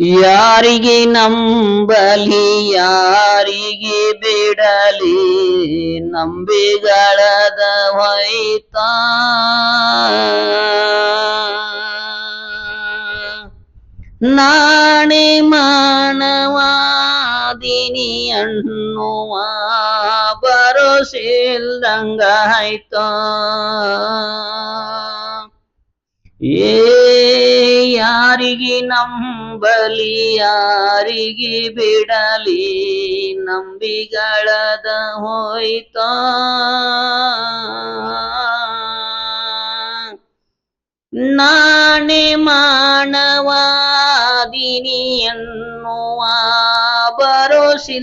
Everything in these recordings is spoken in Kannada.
ಯಾರಿಗೆ ನಂಬಲಿ ಯಾರಿಗೆ ಬಿಡಲಿ? ನಂಬಿಗಳದ ಹೊಯ್ತ? ನಾಣೆ ಮಾನವಾದಿನಿ ಅನ್ನುವ ಭರೋಸಿಲ್ದಂಗಾಯ್ತ ಏ ಯಾರಿಗೆ ನಂಬಲಿ ಯಾರಿಗೆ ಬಿಡಲಿ ನಂಬಿಗಳದ ಹೋಯ್ತ? ನಾಣೆ ಮಾನವಾದಿನಿ ಎನ್ನುವ ಭರೋಸಿಲ್ದಂಗಾಯ್ತ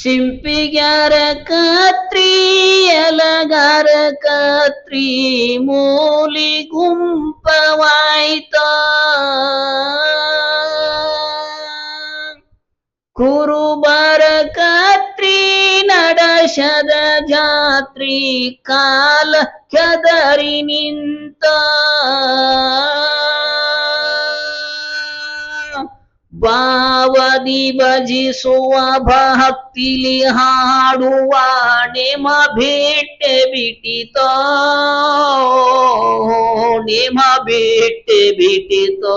ಸಿಂಪಿಗ್ಯಾರ ಕತ್ರಿ ಎಲಗಾರ ಕತ್ರಿ ಮೂಲಿ ಗುಂಪವಾಯ್ತ ಕುರುಬರ ಕತ್ರಿ ನಡಶದ ಜಾತ್ರಿ ಕಾಲ ಕೆದರಿ ನಿಂತ ಬಾವದಿ ಭಜಿಸುವ ಭಕ್ತಿಲಿ ಹಾಡುವ ನೇಮ ಬಿಟ್ಟೆ ಬಿಟ್ಟಿತೋ ನೇಮ ಬಿಟ್ಟೆ ಬಿಟ್ಟಿತೋ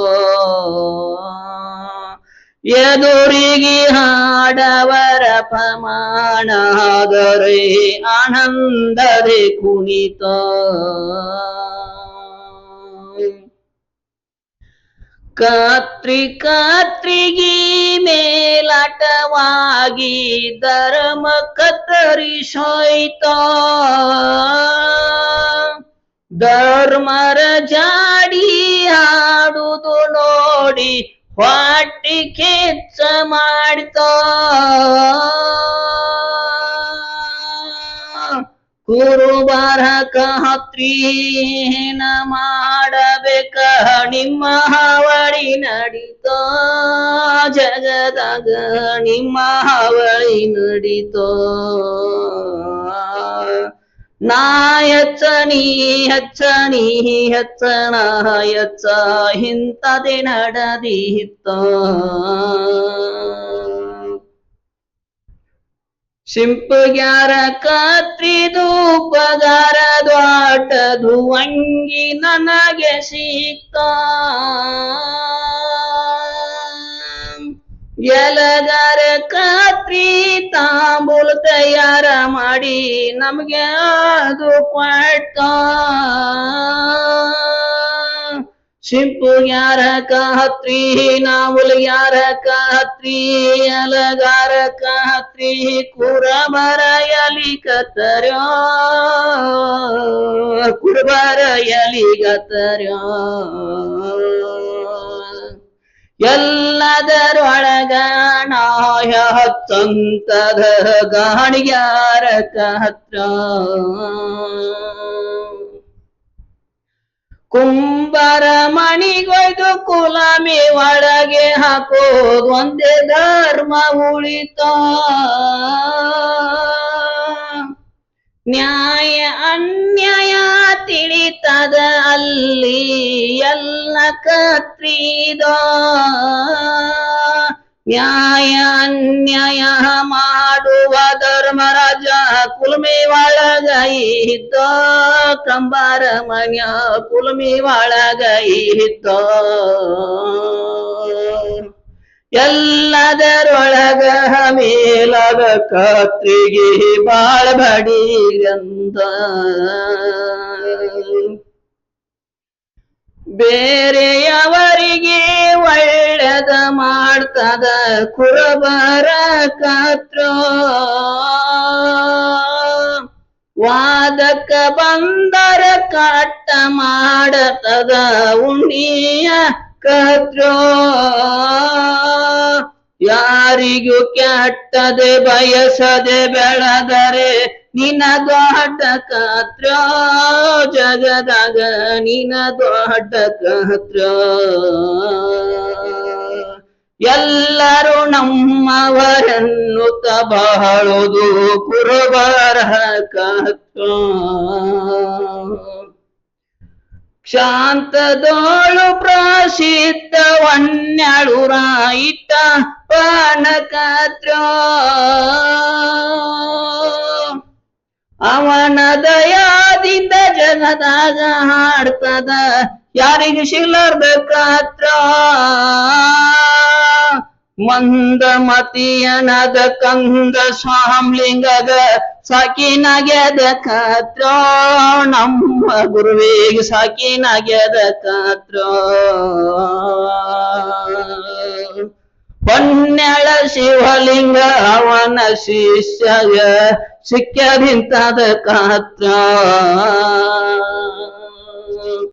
ಎದುರಿಗೆ ಹಾಡವರ ಪ್ರಮಾಣಾದರೆ ಆನಂದದೆ ಕುಣಿತ ಕತ್ರಿ ಕಾತ್ರಿಗಿ ಮೇಲಾಟವಾಗಿ ಧರ್ಮ ಕತ್ತರಿಸೋಯ್ತ. ಧರ್ಮರ ಜಾಡಿ ಹಾಡುದು ನೋಡಿ ಹೊಟ್ಟಿ ಕೆಚ್ಚ ಮಾಡ್ತ. ಕುರುಬರ ಕಹತ್ರೀನ ಮಾಡಬೇಕ ನಿಮ್ಮ ಹಾವಳಿ ನಡಿತೋ? ಜಗದಾಗ ನಿಮ್ಮ ಹಾವಳಿ ನಡೀತೋ? ನಾ ಹೆಚ್ಚ ನೀ ಹೆಚ್ಚ ನೀ ಹೆಚ್ಚಣ ಹೆಚ್ಚ ಇಂಥದೆ ನಡೆದಿತ್ತ ಸಿಂಪಗ್ಯಾರ ಕತ್ರಿದು ಪಗಾರ ದ್ವಾಟದು ಅಂಗಿ ನನಗೆ ಸಿಕ್ಕ. ಎಲಗಾರ ಕತ್ರಿ ತಾಂಬೂಲ ತಯಾರ ಮಾಡಿ ನಮಗೆ ಅದು ಕೊಟ್ಟ ಸಿಂಪು ಯಾರ ಕಹತ್ರಿ ನಾವುಲ್ ಯಾರ ಕಹತ್ರಿ ಅಲಗಾರ ಕಹತ್ರಿ ಕುರಬರ ಎಲಿ ಕತ್ತರ್ಯೋ ಕುರ್ಬರ ಕತ್ತರ್ಯೋ ಎಲ್ಲದರೊಳಗ ನಾಯ ಹತ್ತಂತದ ಗಾಣಿಯಾರ ಕಹತ್ರ ಕುಂಬರ ಮಣಿಗೊಯ್ದು ಕುಲಾಮಿ ಒಳಗೆ ಹಾಕೋದು ಒಂದೇ ಧರ್ಮ ಉಳಿತ. ನ್ಯಾಯ ಅನ್ಯಾಯ ತಿಳಿತದ ಅಲ್ಲಿ ಎಲ್ಲ ಕತ್ರಿದ. ನ್ಯಾಯ ಅನ್ಯಾಯ ಮಾಡುವ ಧರ್ಮರಾಜ ಕುಲ್ಮಿ ಒಳಗ ಇದ್ದ ಕಂಬಾರ ಮನ್ಯ ಕುಲ್ಮಿ ಒಳಗ ಇದ್ದ ಎಲ್ಲದರೊಳಗ ಮೇಲದ ಕತ್ರಿಗೆ ಬಾಳ ಬಡಿಗಂದ ಬೇರೆಯವರಿಗೆ ಒಳ್ಳೆದ ಮಾಡ್ತದ ಕುರಬರ ಕತ್ರ. ವಾದಕ ಬಂದರ ಕಟ್ಟ ಮಾಡತದ ಉಣ್ಣಿಯ ಕತ್ರ. ಯಾರಿಗೂ ಕೆಟ್ಟದೆ ಬಯಸದೆ ಬೆಳೆದರೆ ನಿನ್ನ ದೊಡ್ಡ ಕತ್ರ. ಜಗದಾಗ ನಿನ್ನ ದೊಡ್ಡ ಕತ್ರ. ಎಲ್ಲರೂ ನಮ್ಮವರನ್ನು ಬಹಳುದು ಕುರುಬರ ಶಾಂತದೋಳು ಪ್ರಸಿದ್ಧ ವನ್ಯಳು ರಾಯಿತ ಪಾನಕತ್ರ ಅವನ ದಯಾದಿಂದ ಜನದಾಗ ಹಾಡ್ತದ, ಯಾರಿಗೆ ಸಿಗಲಾರ್ದ ಕಾತ್ರ ಮಂದ ಮತಿಯನದ ಕಂದ ಸ್ವಾಮ್ಲಿಂಗದ ಸಾಕಿನಾಗ್ಯದ ಕಾತ್ರ ನಮ್ಮ ಗುರುವಿಗೆ ಸಾಕಿನಾಗ್ಯದ ಕತ್ರ. ಹೊನ್ನೆಳ ಶಿವಲಿಂಗ, ಅವನ ಶಿಷ್ಯ ಸಿಕ್ಕದಿಂತದ ಕಾತ್ರ.